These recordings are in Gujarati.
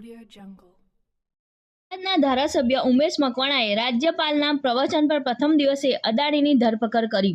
Audio Jungle. ના ધારાસભ્ય ઉમેશ મકવાણાએ રાજ્યપાલના પ્રવચન પર પ્રથમ દિવસે અદાણીની ધરપકડ કરી.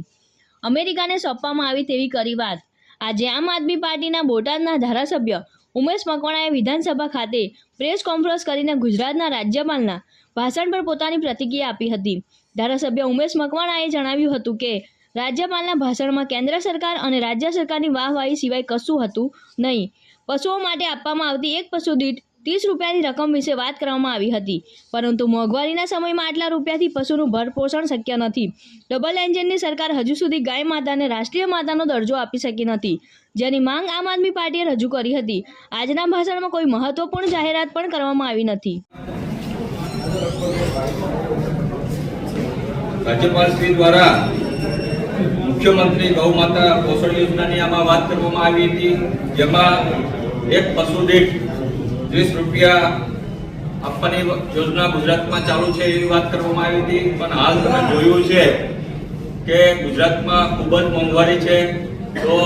અમેરિકાને સોંપવામાં આવી તેવી કરી વાત. આજે આમ આદમી પાર્ટીના બોટાદના ધારાસભ્ય ઉમેશ મકવાણાએ વિધાનસભા ખાતે પ્રેસ કોન્ફરન્સ કરીને ગુજરાતના રાજ્યપાલના ભાષણ પર પોતાની પ્રતિક્રિયા આપી હતી. ધારાસભ્ય ઉમેશ મકવાણાએ જણાવ્યું હતું કે, રાજ્યપાલના ભાષણમાં કેન્દ્ર સરકાર અને રાજ્ય સરકારની વાહવાહી સિવાય કશું હતું નહીં. પશુઓ માટે આપવામાં આવતી એક પશુ દીઠ ત્રીસ રૂપિયાની રકમ વિશે વાત કરવામાં આવી હતી. પરંતુ મોંઘવારીના સમયમાં આટલા રૂપિયાથી પશુનું ભરપોષણ શક્ય નથી. ડબલ એન્જિનની સરકાર હજુ સુધી ગાય માતાને રાષ્ટ્રીય માતાનો દરજ્જો આપી શકી નથી. જેની માંગ આમ આદમી પાર્ટીએ રજૂ કરી હતી. આજના ભાષણમાં કોઈ મહત્વપૂર્ણ જાહેરાત પણ કરવામાં આવી નથી. રાજ્યપાલશ્રી દ્વારા મુખ્યમંત્રી ગૌ માતા પોષણ યોજનાની આમાં વાત કરવામાં આવી હતી. જેમાં એક પશુ દીઠ ત્રીસ રૂપિયા આપવાની યોજના ગુજરાતમાં ચાલુ છે એવી વાત કરવામાં આવી હતી. પણ હાલ તમે જોયું છે કે ગુજરાતમાં ખૂબ જ મોંઘવારી છે. તો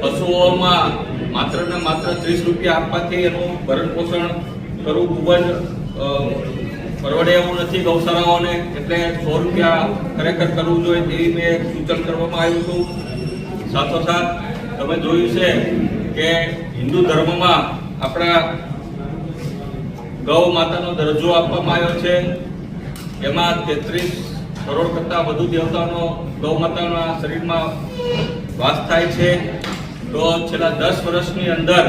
પશુઓમાં માત્ર ને માત્ર ત્રીસ રૂપિયા આપવાથી એનું ભરણ પોષણ કરવું ખૂબ જ પરવડે એવું નથી ગૌશાળાઓને. એટલે સો રૂપિયા ખરેખર કરવું જોઈએ તેવી મેં સૂચન કરવામાં આવ્યું હતું. સાથોસાથ તમે જોયું છે કે હિન્દુ ધર્મમાં આપણા ગૌ માતાનો દરજ્જો આપવામાં આવ્યો છે. એમાં તેત્રીસ કરોડ કરતાં વધુ દેવતાનો ગૌ માતાના શરીરમાં વાસ થાય છે. તો છેલ્લા દસ વર્ષની અંદર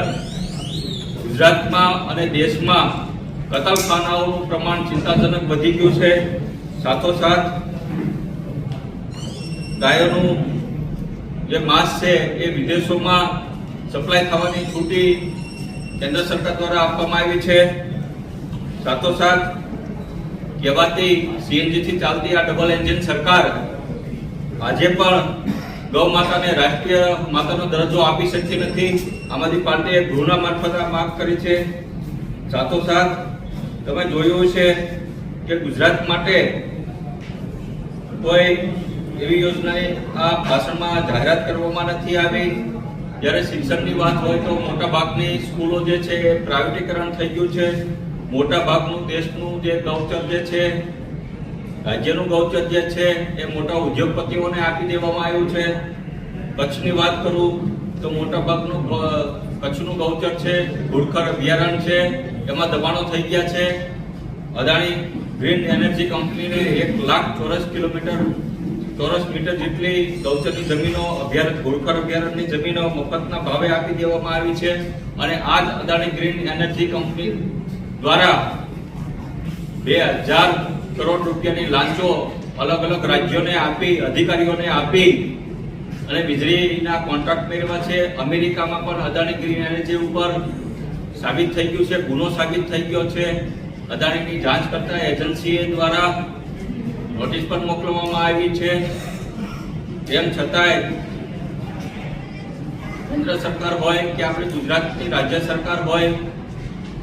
ગુજરાતમાં અને દેશમાં કતલખાનાઓનું પ્રમાણ ચિંતાજનક વધી ગયું છે. સાથોસાથ ગાયોનું જે માંસ છે એ વિદેશોમાં સપ્લાય થવાની છૂટી કેન્દ્ર સરકાર દ્વારા આપવામાં આવી છે. સાથોસાથ કહેવાતી સીએનજી થી ચાલતી આ ડબલ એન્જિન સરકાર આજે પણ ગૌ માતાને રાષ્ટ્રીય માતાનો દરજ્જો આપી શકતી નથી. આમ આદમી પાર્ટીએ ગૃહના મારફતે માંગ કરી છે. સાથોસાથ તમે જોયું છે કે ગુજરાત માટે કોઈ એવી યોજનાએ આ ભાષણમાં જાહેરાત કરવામાં નથી આવી. જ્યારે શિક્ષણની વાત હોય તો મોટા ભાગની સ્કૂલો જે છે એ પ્રાઇવેટીકરણ થઈ ગયું છે. મોટા ભાગનું દેશનું જે ગૌચર જે છે, રાજ્યનું ગૌચર જે છે એ મોટા ઉદ્યોગપતિઓને આપી દેવામાં આવ્યું છે. કચ્છની વાત કરું તો મોટા ભાગનું કચ્છનું ગૌચર છે ઘુડખર અભયારણ્ય છે, એમાં દબાણો થઈ ગયા છે. અદાણી ગ્રીન એનર્જી કંપનીને એક લાખ ચોરસ કિલોમીટર ચોરસ મીટર જેટલી ગૌચરની જમીનો અભયારણ્ય ઘોડખર અભયારણ્યની જમીનો મફતના ભાવે આપી દેવામાં આવી છે. અને આ જ અદાણી ગ્રીન એનર્જી કંપની દ્વારા બે હજાર કરોડ રૂપિયાની લાંચો અલગ અલગ રાજ્યોને આપી, અધિકારીઓને આપી અને વીજળીના કોન્ટ્રાક્ટ મેળવ્યા છે. અમેરિકામાં પણ અદાણી ગ્રીન એનર્જી ઉપર સાબિત થઈ ગયું છે, ગુનો સાબિત થઈ ગયો છે. અદાણીની જાંચ કરતા એજન્સી દ્વારા નોટિસ પણ મોકલવામાં આવી છે. તેમ છતાંય કેન્દ્ર સરકાર હોય કે આપણી ગુજરાતની રાજ્ય સરકાર હોય,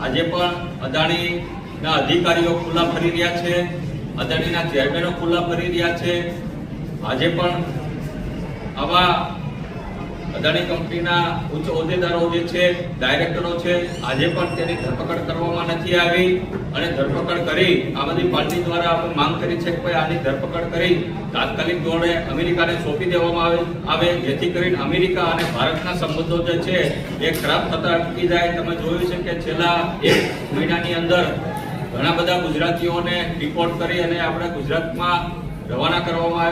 આજે પણ અદાણીના અધિકારીઓ ખુલ્લા ફરી રહ્યા છે, અદાણીના ચેરમેનો ખુલ્લા ફરી રહ્યા છે. આજે પણ આવા અદાણી કંપનીના ઉચ્ચ હોદ્દેદારો જે છે, ડાયરેક્ટરો છે, આજે પણ તેની ધરપકડ કરવામાં નથી આવી અને ધરપકડ કરી આ બધી પાર્ટી દ્વારા આપણે માંગ કરી છે કે ભાઈ આની ધરપકડ કરી તાત્કાલિક ધોરણે અમેરિકાને સોંપી દેવામાં આવે આવે, જેથી કરીને અમેરિકા અને ભારતના સંબંધો જે છે એ ખરાબ થતા અટકી જાય. તમે જોયું છે કે છેલ્લા એક મહિનાની અંદર ઘણા બધા ગુજરાતીઓને રિપોર્ટ કરી અને આપણે ગુજરાતમાં રવાના કરવામાં